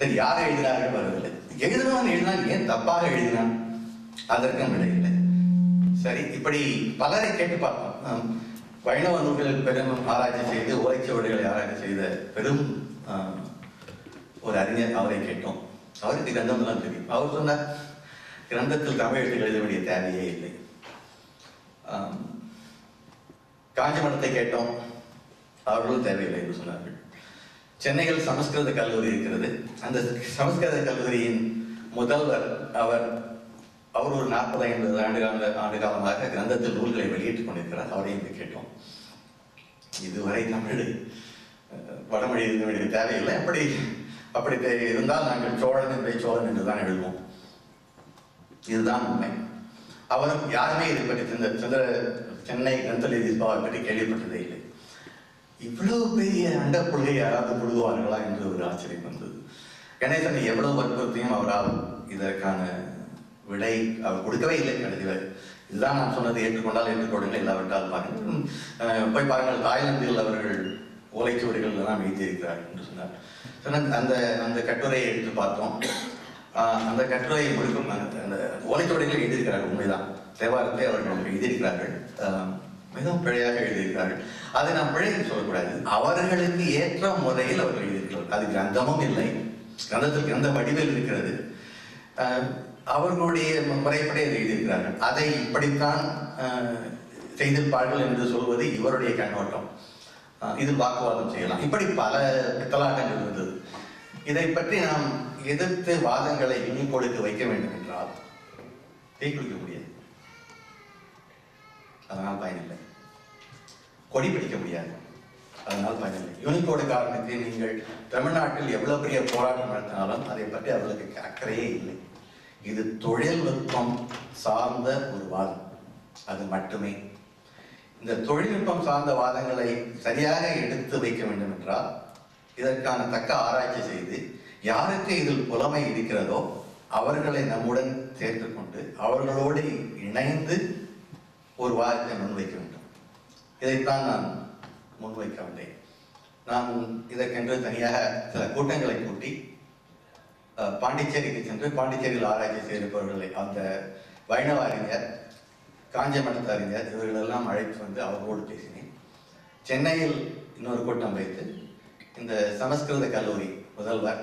சரி யார் எழுதினார்கள் வரவில்லை எழுதினவன் எழுதினான் ஏன் தப்பாக எழுதினான்? அதற்கும் விடையில்லை சரி இப்படி பலரை கேட்டு பார்ப்போம். வைணவ நூல்கள் பெரும் ஆராய்ச்சி செய்து ஓலைச்சுவடிகளை ஆராய்ச்சி செய்த பெரும் ஒரு அறிஞர் அவரை கேட்டோம். அவருக்கு கிரந்தம் தான் தெரியும். அவர் சொன்னார் கிரந்தத்தில் தமிழ் எழுத்து எழுத வேண்டிய தேவையே இல்லை. ஆம், காஞ்சிமடத்தை கேட்டோம். அவர்களும் தேவையில்லை என்று சொன்னார்கள். சென்னையில் சமஸ்கிருத கல்லூரி இருக்கிறது. அந்த சமஸ்கிருத கல்லூரியின் முதல்வர் அவர் அவர் ஒரு நாற்பது ஐம்பது ஆண்டு கால ஆண்டு காலமாக கிரந்தத்தில் நூல்களை வெளியிட்டுக் கொண்டிருக்கிறார். அவரை இங்கு கேட்டோம். இதுவரை தமிழ் வடமொழி இருக்க வேண்டிய தேவையில்லை. அப்படி அப்படி இருந்தால் நாங்கள் சோழன் என்பதை சோழன் என்று தான் எழுதுவோம். இதுதான் உண்மை. அவரும் யாருமே இதை பற்றி இந்த சென்னை கிரந்தலிதி சபாவை பற்றி கேள்விப்பட்டதே இல்லை. இவ்வளவு பெரிய அண்ட யாராவது முழுகுவார்களா என்று ஒரு ஆச்சரியம் வந்தது கணேசனை எவ்வளவு வற்புறுத்தியும் அவரால் இதற்கான விடை அவர் கொடுக்கவே இல்லை கடைசி இதுதான் நான் சொன்னது ஏற்றுக்கொண்டால் ஏற்றுக்கொள்ளுங்கள் இல்லாவிட்டால் பாருங்கள். போய் பாருங்கள் தாய்லாந்தில் அவர்கள் ஓலைச்சுவடிகள் எல்லாம் எழுதியிருக்கிறார்கள் என்று சொன்னார். சொன்ன அந்த அந்த கட்டுரையை எடுத்து பார்த்தோம். அந்த கட்டுரையை முழுக்கும் அந்த- ஓலைச்சுவடிகள் எழுதியிருக்கிறார்கள் உண்மைதான். தேவாரத்தை அவர்கள் எழுதியிருக்கிறார்கள். மிகவும் பிழையாக எழுதியிருக்கிறார்கள். அதை நாம் பிழைன்னு சொல்லக்கூடாது. அவர்களுக்கு ஏற்ற முறையில் அவர்கள் எழுதியிருக்கிறார்கள். அது கிரந்தமும் இல்லை. கிரந்தத்தில் கிரந்த வடிவில் இருக்கிறது. அவர்களுடைய முறைப்படி அதை எழுதியிருக்கிறார்கள். அதை இப்படித்தான் செய்திருப்பார்கள் என்று சொல்வது இவருடைய கண்ணோட்டம். இதில் வாக்குவாதம் செய்யலாம். இப்படி பல பித்தலாட்டங்கள் இருந்தது. இதை பற்றி நாம் எதிர்த்து வாதங்களை யூனிகோடுக்கு வைக்க வேண்டும் என்றால் தீக்குளிக்க முடியாது. அதனால் பயனில்லை. கொடி பிடிக்க முடியாது. அதனால் பயனில்லை. யூனிகோடு காரணத்தில் நீங்கள் தமிழ்நாட்டில் எவ்வளோ பெரிய போராட்டம் நடத்தினாலும் அதை பற்றி அவர்களுக்கு அக்கறையே இல்லை. இது தொழில்நுட்பம் சார்ந்த ஒரு வாதம். அது மட்டுமே. இந்த தொழில்நுட்பம் சார்ந்த வாதங்களை சரியாக எடுத்து வைக்க வேண்டும் என்றால் இதற்கான தக்க ஆராய்ச்சி செய்து யாருக்கு இதில் புலமை இருக்கிறதோ அவர்களை நம்முடன் சேர்த்து கொண்டு அவர்களோடு இணைந்து ஒரு வாதத்தை முன்வைக்க வேண்டும். இதைத்தான் நான் முன்வைக்க வந்தேன். நான் இதற்கென்று தனியாக சில கூட்டங்களை கூட்டி பாண்டிச்சேரிக்கு சென்று பாண்டிச்சேரியில் ஆராய்ச்சி செய்திருப்பவர்களை அந்த வைணவ அறிஞர் காஞ்சமடத்து அறிஞர் இவர்களெல்லாம் அழைத்து வந்து அவர்களோடு பேசினேன். சென்னையில் இன்னொரு கூட்டம் வைத்து இந்த சமஸ்கிருத கல்லூரி முதல்வர்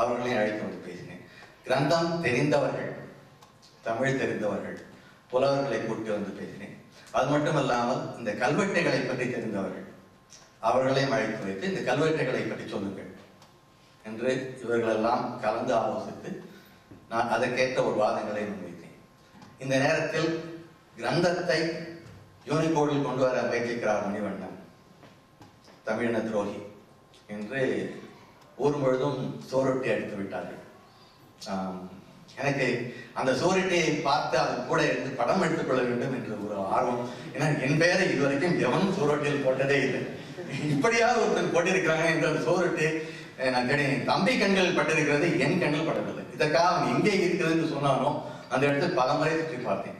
அவர்களையும் அழைத்து வந்து பேசினேன். கிரந்தம் தெரிந்தவர்கள் தமிழ் தெரிந்தவர்கள் புலவர்களை கூட்டி வந்து பேசினேன். அது மட்டுமல்லாமல் இந்த கல்வெட்டுகளை பற்றி தெரிந்தவர்கள். அவர்களையும் அழைத்து வைத்து இந்த கல்வெட்டுகளை பற்றி சொல்லுங்கள் என்று இவர்களெல்லாம் கலந்து ஆலோசித்து நான் அதற்கேற்ற ஒரு வாதங்களை முன்வைத்தேன். இந்த நேரத்தில் கிரந்தத்தை யூனிகோடில் கொண்டு வர முயற்சிக்கிறார் மணிவண்ணன் தமிழின துரோகி என்று ஊர் முழுதும் சோரொட்டி அடித்து விட்டார்கள் எனக்கு அந்த சூரியனை பார்த்து அது கூட இருந்து படம் எடுத்துக் கொள்ள வேண்டும் என்று ஒரு ஆர்வம். ஏன்னா என் பெயரை இதுவரைக்கும் எவனும் சூரட்டியில் போட்டதே இல்லை. இப்படியாவது ஒருத்தர் போட்டிருக்கிறாங்க என்ற அந்த நான் கேட்டேன் தம்பி கண்கள் பட்டிருக்கிறது என் கண்கள் படவில்லை. இதற்காக அவன் எங்கே இருக்கிறதுன்னு சொன்னாலும் அந்த இடத்தில் பல முறை சுற்றி பார்த்தேன்.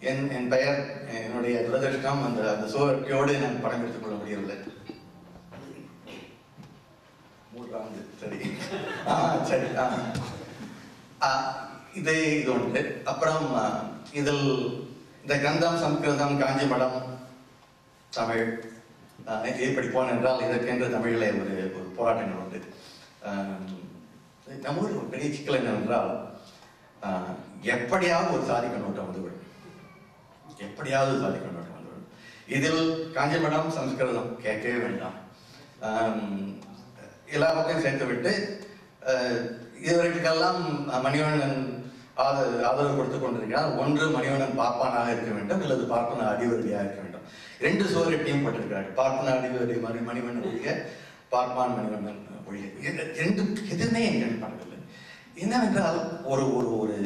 என் என் பெயர் என்னுடைய துரதிருஷ்டம் அந்த அந்த சோரொட்டியோடு நான் படம் எடுத்துக் கொள்ள முடியவில்லை. மூன்றாவது சரி. ஆ சரி ஆ, இதே இது உண்டு. அப்புறம் இதில் இந்த கிரந்தம் சம்ஸ்கிருதம் காஞ்சிமடம் தமிழ் ஆ, படிப்போம் என்றால் இதற்கென்று தமிழில் ஒரு ஒரு போராட்டங்கள் உண்டு. நம்ம ஒரு பெரிய சிக்கல் என்னவென்றால் எப்படியாவது ஒரு சாதி கண்ணோட்டம் வந்துவிடும். எப்படியாவது சாதி கண்ணோட்டம் வந்துவிடும். இதில் காஞ்சிமடம் சம்ஸ்கிருதம் கேட்கவே வேண்டாம். எல்லா பக்கம் சேர்த்து விட்டு இவர்களுக்கெல்லாம் மணிவண்ணன் ஆதரவு ஆதரவு கொடுத்து கொண்டிருக்கிறார். ஒன்று மணிவண்ணன் பார்ப்பானாக இருக்க வேண்டும் அல்லது பார்ப்பன அடிவருடியாக இருக்க வேண்டும். ரெண்டு சுவரட்டியும் பட்டிருக்கிறார் பார்ப்பன அடிவருடி மணி மணிவண்ணன் ஒழிய பார்ப்பான் மணிவண்ணன் ஒழிய. ரெண்டு எதுவுமே எங்கள் படவில்லை என்னவென்றால் ஒரு ஒரு ஒரு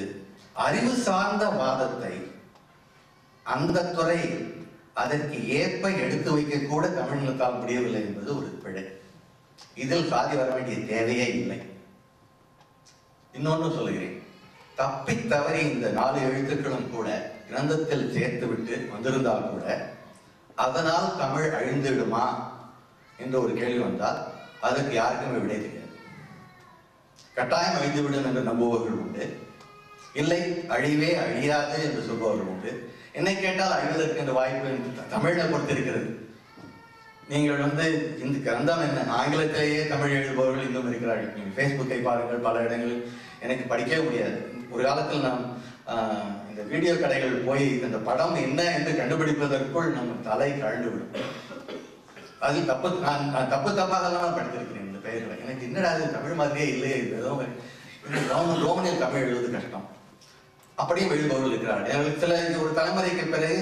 அறிவு சார்ந்த வாதத்தை அந்த துறை அதற்கு ஏற்ப எடுத்து வைக்க கூட தமிழினத்தால் முடியவில்லை என்பது ஒரு பிழை. இதில் சாதி வர வேண்டிய தேவையே இல்லை. இன்னொன்று சொல்கிறேன் தப்பி தவறி இந்த நாலு எழுத்துக்களும் கூட கிரந்தத்தில் சேர்த்து விட்டு வந்திருந்தால் கூட அதனால் தமிழ் அழிந்துவிடுமா என்ற ஒரு கேள்வி வந்தால் அதற்கு யாருக்குமே விடை தெரியாது. கட்டாயம் அழிந்துவிடும் என்று நம்புபவர்கள் உண்டு. இல்லை அழிவே அழியாது என்று சொல்பவர்கள் உண்டு. என்னை கேட்டால் அழிவதற்கு என்ற வாய்ப்பு தமிழை பொறுத்திருக்கிறது. நீங்கள் வந்து இந்த கிரந்தம் என்ன? ஆங்கிலத்திலேயே தமிழ் எழுதுபவர்கள் இன்னும் இருக்கிறார்கள். நீங்கள் ஃபேஸ்புக்கை பாருங்கள் பல இடங்களில். எனக்கு படிக்கவே முடியாது. ஒரு காலத்தில் நாம் இந்த வீடியோ கடைகள் போய் இந்த படம் என்ன என்று கண்டுபிடிப்பதற்குள் நம்ம தலை கழண்டு விடும் அது தப்பு நான் நான் தப்பு தப்பாகலாம் படித்திருக்கிறேன் இந்த பெயர்களை. எனக்கு என்னடா இது தமிழ் மாதிரியே இல்லையே இது ஏதோ ரோமன் ரோமனில் தமிழ் எழுவது கஷ்டம். அப்படியும் எழுதுபவர்கள் இருக்கிறார்கள். எங்களுக்கு சில இது ஒரு தலைமுறைக்கு பிறகு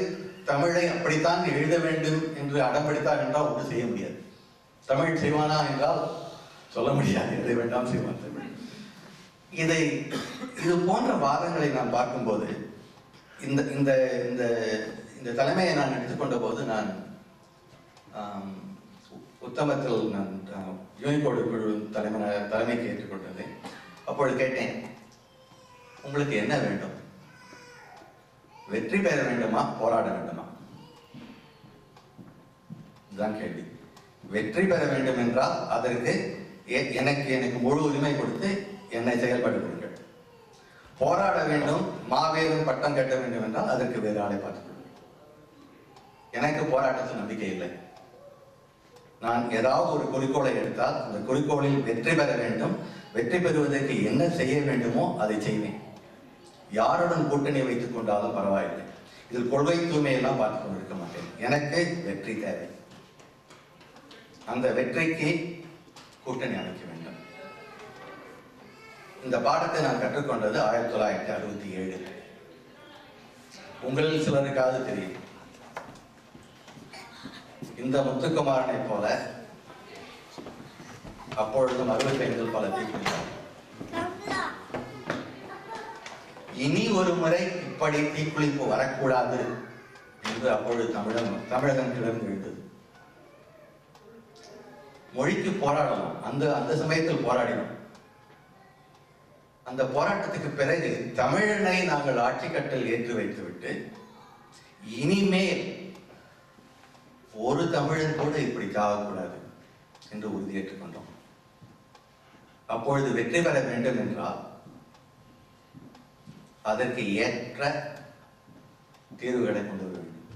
தமிழை அப்படித்தான் எழுத வேண்டும் என்று அடம் பிடித்தார் என்றால் ஒன்று செய்ய முடியாது. தமிழ் செய்வானா என்றால் சொல்ல முடியாது. எதை வேண்டாம் செய்வான் தமிழ். இதை இது போன்ற வாதங்களை நான் பார்க்கும்போது இந்த இந்த இந்த இந்த தலைமையை நான் எடுத்துக்கொண்ட போது நான் உத்தமத்தில் நான் யூனிகோடு குழு தலைமை தலைமைக்கு ஏற்றுக்கொண்டது அப்பொழுது கேட்டேன். உங்களுக்கு என்ன வேண்டும்? வெற்றி பெற வேண்டுமா? போராட வேண்டுமா? இதுதான் கேள்வி. வெற்றி பெற வேண்டும் என்றால் அதற்கு எனக்கு எனக்கு முழு உரிமை கொடுத்து என்னை செயல்படுத்துங்கள் போராட வேண்டும் மாபெரும் பட்டம் கட்ட வேண்டும் என்றால் அதற்கு வேறு ஆளை பார்த்துக் எனக்கு போராட்டத்தில் நம்பிக்கை இல்லை. நான் ஏதாவது ஒரு குறிக்கோளை எடுத்தால் அந்த குறிக்கோளில் வெற்றி பெற வேண்டும் வெற்றி பெறுவதற்கு என்ன செய்ய வேண்டுமோ அதை செய்வேன். யாருடன் கூட்டணி வைத்துக் கொண்டாலும் பரவாயில்லை. இதில் கொள்கை தூய்மையெல்லாம் பார்த்து கொண்டிருக்க மாட்டேன். எனக்கு வெற்றி தேவை. அந்த வெற்றிக்கு கூட்டணி அமைக்க வேண்டும். இந்த பாடத்தை நான் கற்றுக்கொண்டது ஆயிரத்தி தொள்ளாயிரத்தி அறுபத்தி ஏழு. உங்களில் சிலருக்காவது தெரியும். இந்த முத்துக்குமாரனை போல அப்பொழுதும் அறுபத்தி ஐந்தில் பல தீர்ப்பு இனி ஒரு முறை இப்படி தீக்குளிப்பு வரக்கூடாது என்று அப்பொழுது தமிழகம் தமிழகம் கிளர்ந்து எழுந்தது மொழிக்கு போராடலாம் அந்த அந்த சமயத்தில் போராடினோம். அந்த போராட்டத்துக்கு பிறகு தமிழனை நாங்கள் ஆட்சி கட்டில் ஏற்றி வைத்துவிட்டு இனிமேல் ஒரு தமிழன் கூட இப்படி சாகக்கூடாது என்று உறுதியேற்றுக் கொண்டோம். அப்பொழுது வெற்றி பெற வேண்டும் என்றால் அதற்கு ஏற்ற தீர்வுகளை கொண்டு வர வேண்டும்.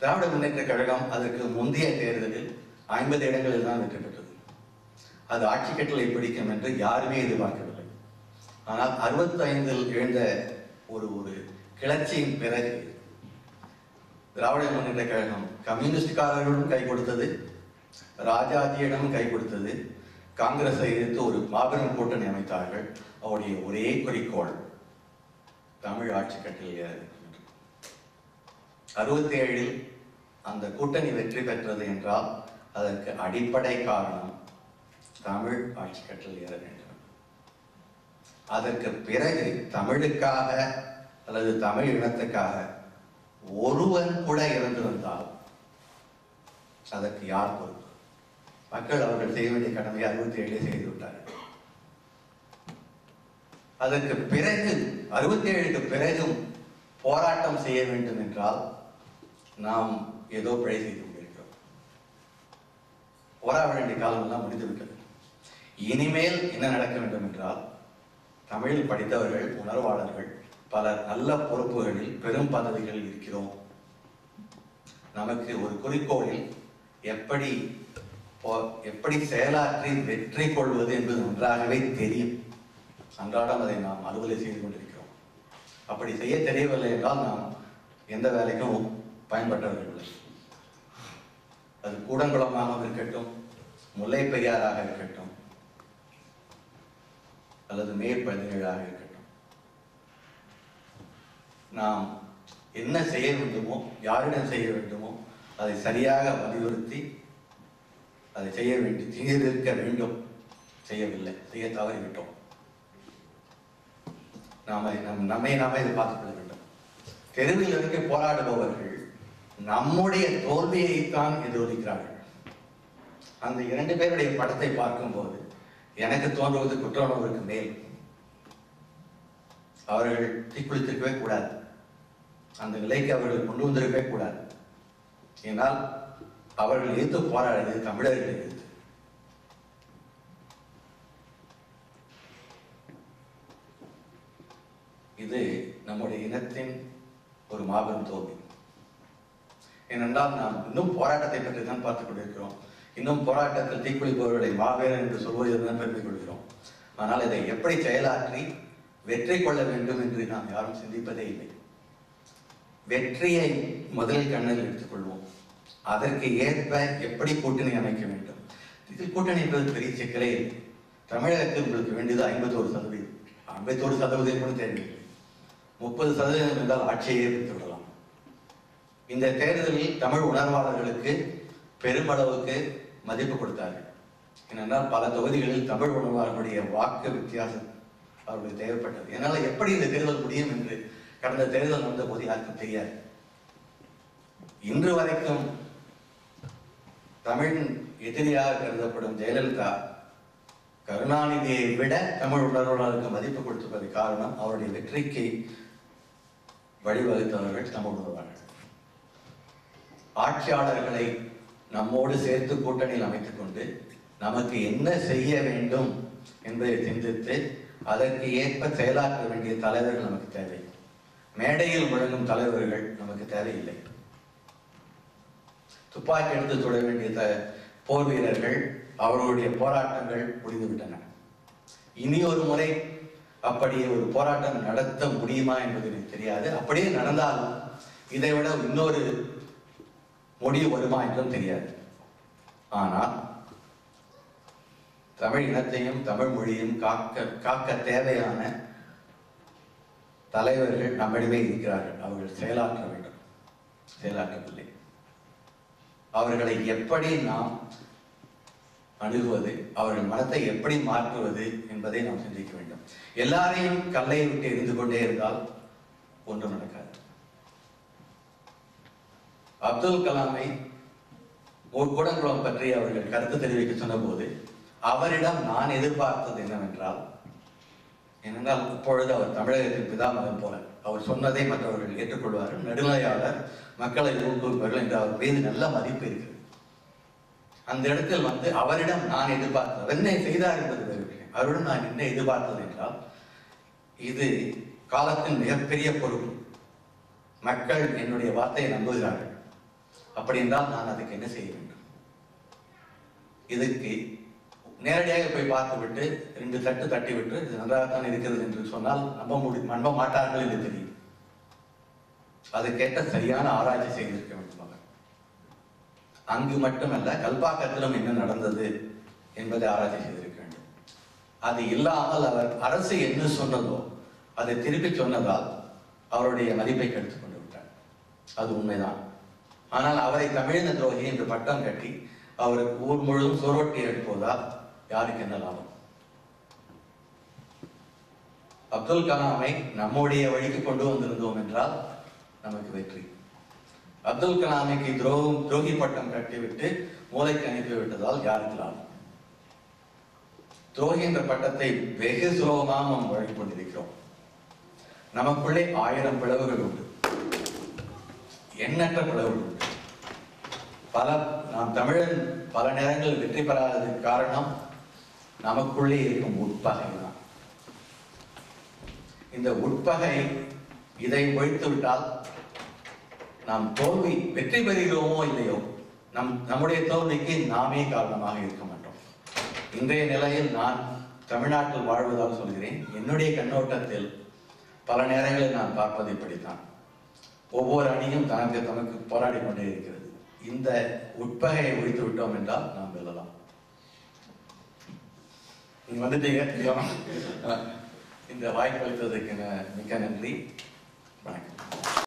திராவிட முன்னேற்ற கழகம் அதற்கு முந்தைய தேர்தலில் ஐம்பது இடங்களில் தான் வெற்றி பெற்றது. அது ஆட்சி கட்டளை பிடிக்கும் என்று யாருமே எதிர்பார்க்கவில்லை. ஆனால் 65 ஐந்தில் எழுந்த ஒரு ஒரு கிளர்ச்சியின் பிறகு திராவிட முன்னேற்ற கழகம் கம்யூனிஸ்டுக்காரர்களும் கை கொடுத்தது ராஜாஜியிடமும் கை கொடுத்தது காங்கிரஸை எதிர்த்து ஒரு மாபெரும் கூட்டணி அமைத்தார்கள். அவருடைய ஒரே குறிக்கோள் தமிழ் ஆட்சி கட்டில் ஏற வேண்டும் அறுபத்தி ஏழில் அந்த கூட்டணி வெற்றி பெற்றது என்றால் அதற்கு அடிப்படை காரணம் தமிழ் ஆட்சி கட்டில் ஏற வேண்டும். அதற்கு பிறகு தமிழுக்காக அல்லது தமிழ் இனத்துக்காக ஒருவன் கூட இறந்திருந்தால் அதற்கு யார் பொறுப்பு? மக்கள் அவர்கள் செய்ய வேண்டிய கடமையை அறுபத்தி ஏழே செய்து விட்டார்கள். அதற்கு பிறகு அறுபத்தி ஏழுக்கு பிறகும் போராட்டம் செய்ய வேண்டும் என்றால் நாம் ஏதோ பிழை செய்து கொண்டிருக்கிறோம். போராட வேண்டிய காலம் எல்லாம் இனிமேல் என்ன நடக்க வேண்டும் என்றால் தமிழில் படித்தவர்கள் உணர்வாளர்கள் பலர் நல்ல பொறுப்புகளில் பெரும் பதவிகளில் இருக்கிறோம். நமக்கு ஒரு குறிக்கோளில் எப்படி போ- எப்படி செயலாற்றி வெற்றி கொள்வது என்பது நன்றாகவே தெரியும். அன்றாடம் அதை நாம் அறுவலை செய்து கொண்டிருக்கிறோம். அப்படி செய்ய தெரியவில்லை என்றால் நாம் எந்த வேலைக்கும் பயன்பட்டவர்கள் அது கூடங்குளமாக இருக்கட்டும் முல்லை பெரியாராக இருக்கட்டும் அல்லது மேற்பதிகளாக இருக்கட்டும். நாம் என்ன செய்ய வேண்டுமோ யாரிடம் செய்ய வேண்டுமோ அதை சரியாக வலியுறுத்தி அதை செய்ய வேண்டி செய்திருக்க வேண்டும். செய்யவில்லை செய்ய தவறிவிட்டோம். நாம நம் நம்மை நாம இதை பார்த்துக் கொள்ள வேண்டும். தெருவில் இருந்து போராடுபவர்கள் நம்முடைய தோல்வியைத்தான் எதிரொலிக்கிறார்கள். அந்த இரண்டு பேருடைய படத்தை பார்க்கும்போது எனக்கு தோன்றுவது குற்ற உணர்வுக்கு மேல். அவர்கள் தீக்குளித்திருக்கவே கூடாது. அந்த நிலைக்கு அவர்கள் கொண்டு வந்திருக்கவே கூடாது. ஏனால் அவர்கள் எதிர்த்து போராடியது தமிழர்கள் எதிர்த்து. இது நம்முடைய இனத்தின் ஒரு மாபெரும் தோல்வி. ஏனென்றால் நாம் இன்னும் போராட்டத்தை பற்றி தான் பார்த்துக் கொண்டிருக்கிறோம். இன்னும் போராட்டத்தில் தீக்குளிப்பவர்களை மாவீரன் என்று சொல்வதில் தான் பெருமை கொள்கிறோம். ஆனால் இதை எப்படி செயலாற்றி வெற்றி கொள்ள வேண்டும் என்று நாம் யாரும் சிந்திப்பதே இல்லை. வெற்றியை முதல் கண்ணில் எடுத்துக்கொள்வோம் அதற்கு ஏற்ப எப்படி கூட்டணி அமைக்க வேண்டும்? இதில் கூட்டணி என்பது பெரிய சிக்கலே இல்லை. தமிழகத்தில் உங்களுக்கு வேண்டியது ஐம்பத்தோரு சதவீதம். ஐம்பத்தோரு சதவீதம் கூட தேவையில்லை முப்பது சதவீதம் இருந்தால் ஆட்சியை ஏற்படுத்தி விடலாம். இந்த தேர்தலில் தமிழ் உணர்வாளர்களுக்கு பெருமளவுக்கு மதிப்பு கொடுத்தார்கள். ஏனென்றால் பல தொகுதிகளில் தமிழ் உணர்வாளர்களுடைய வாக்கு வித்தியாசம் அவர்களுக்கு தேவைப்பட்டது. என்னால் எப்படி இந்த தேர்தல் முடியும் என்று கடந்த தேர்தல் நடந்த போது யாருக்கும் தெரியாது. இன்று வரைக்கும் தமிழின் எதிரியாக கருதப்படும் ஜெயலலிதா கருணாநிதியை விட தமிழ் உணர்வாளருக்கு மதிப்பு கொடுத்திருப்பது காரணம் அவருடைய வெற்றிக்கு வழிவகுத்தவர்கள் தமிழ் உணர்வாளர்கள் ஆட்சியாளர்களை நம்மோடு சேர்த்து கூட்டணியில் அமைத்துக் கொண்டு நமக்கு என்ன செய்ய வேண்டும் என்பதை சிந்தித்து அதற்கு ஏற்ப செயலாற்ற வேண்டிய தலைவர்கள் நமக்கு தேவை. மேடையில் முழங்கும் தலைவர்கள் நமக்கு தேவையில்லை. துப்பாக்கி எடுத்து தொட வேண்டிய போர் வீரர்கள் அவர்களுடைய போராட்டங்கள் முடிந்துவிட்டன. இனி ஒரு முறை அப்படி ஒரு போராட்டம் நடத்த முடியுமா என்பது எனக்கு தெரியாது. அப்படியே நடந்தாலும் இதை விட இன்னொரு முடிவு வருமா என்றும் தெரியாது. ஆனால் தமிழ் இனத்தையும் தமிழ் மொழியும் காக்க காக்க தேவையான தலைவர்கள் நம்மிடமே இருக்கிறார்கள். அவர்கள் செயலாற்ற வேண்டும். செயலாற்றவில்லை. அவர்களை எப்படி நாம் அணுகுவது அவர்கள் மனத்தை எப்படி மாற்றுவது என்பதை நாம் சிந்திக்க வேண்டும். எல்லாரையும் கல்லை விட்டு எரிந்து கொண்டே இருந்தால் ஒன்றும் நடக்காது. அப்துல் கலாமை கூடங்குளம் பற்றி அவர்கள் கருத்து தெரிவிக்க சொன்னபோது அவரிடம் நான் எதிர்பார்த்தது என்னவென்றால் ஏனென்றால் இப்பொழுது அவர் தமிழகத்தின் பிதாமகன் போல. அவர் சொன்னதை மற்றவர்கள் ஏற்றுக்கொள்வார்கள். நடுநிலையாளர் மக்களை ஊக்குவிப்பார்கள் என்று அவர் மீது நல்ல மதிப்பு இருக்கிறது. அந்த இடத்தில் வந்து அவரிடம் நான் எதிர்பார்த்தது. என்ன செய்தார் என்பது வேறு அவரிடம் நான் என்ன எதிர்பார்த்தது என்றால் இது காலத்தின் மிகப்பெரிய பொறுப்பு. மக்கள் என்னுடைய வார்த்தையை நம்புகிறார்கள். அப்படி என்றால் நான் அதுக்கு என்ன செய்ய வேண்டும்? இதுக்கு நேரடியாக போய் பார்த்துவிட்டு ரெண்டு தட்டு தட்டி விட்டு இது நன்றாகத்தான் இருக்கிறது என்று சொன்னால் நம்ப முடி நம்ப மாட்டார்கள் என்று தெரியும். அதுக்கேற்ற சரியான ஆராய்ச்சி செய்திருக்க வேண்டும் அவர் அங்கு மட்டுமல்ல கல்பாக்கத்திலும் என்ன நடந்தது என்பதை ஆராய்ச்சி செய்திருக்க அது இல்லாமல் அவர் அரசு என்ன சொன்னதோ அதை திருப்பி சொன்னதால் அவருடைய மதிப்பை கெடுத்துக் கொண்டு விட்டார். அது உண்மைதான். ஆனால் அவரை தமிழின துரோகி என்று பட்டம் கட்டி அவருக்கு ஊர் முழுவதும் சோரோட்டி எடுப்பதால் யாருக்கு என்ன லாபம்? அப்துல் கலாமை நம்முடைய வழிக்கு கொண்டு வந்திருந்தோம் என்றால் நமக்கு வெற்றி. அப்துல் கலாமைக்கு துரோகம் துரோகி பட்டம் கட்டிவிட்டு மூளைக்கு அனுப்பி விட்டதால் யாருக்கு லாபம்? துரோகி என்ற பட்டத்தை வெகு சுலபமாக நாம் வழங்கிக் கொண்டிருக்கிறோம் நமக்குள்ளே ஆயிரம் பிளவுகள் உண்டு. எண்ணற்ற பிளவுகள் உண்டு. பல நாம் தமிழன் பல நேரங்கள் வெற்றி பெறாததுக்கு காரணம் நமக்குள்ளே இருக்கும் உட்பகை தான் இந்த உட்பகை இதை ஒழித்து விட்டால் நாம் தோல்வி வெற்றி பெறுகிறோமோ இல்லையோ நம் நம்முடைய தோல்விக்கு நாமே காரணமாக இருக்க மாட்டோம். இன்றைய நிலையில் நான் தமிழ்நாட்டில் வாழ்வதால் சொல்கிறேன். என்னுடைய கண்ணோட்டத்தில் பல நேரங்களில் நான் பார்ப்பது இப்படித்தான். ஒவ்வொரு அணியும் தனக்கு தனக்கு போராடி கொண்டே இருக்கிறது. இந்த உட்பகையை ஒழித்து விட்டோம் என்றால் நாம் வெல்லலாம். நீங்க வந்துட்டீங்க தெரியும். இந்த வாய்ப்பு அளித்ததுக்கு மிக்க நன்றி. வணக்கம்.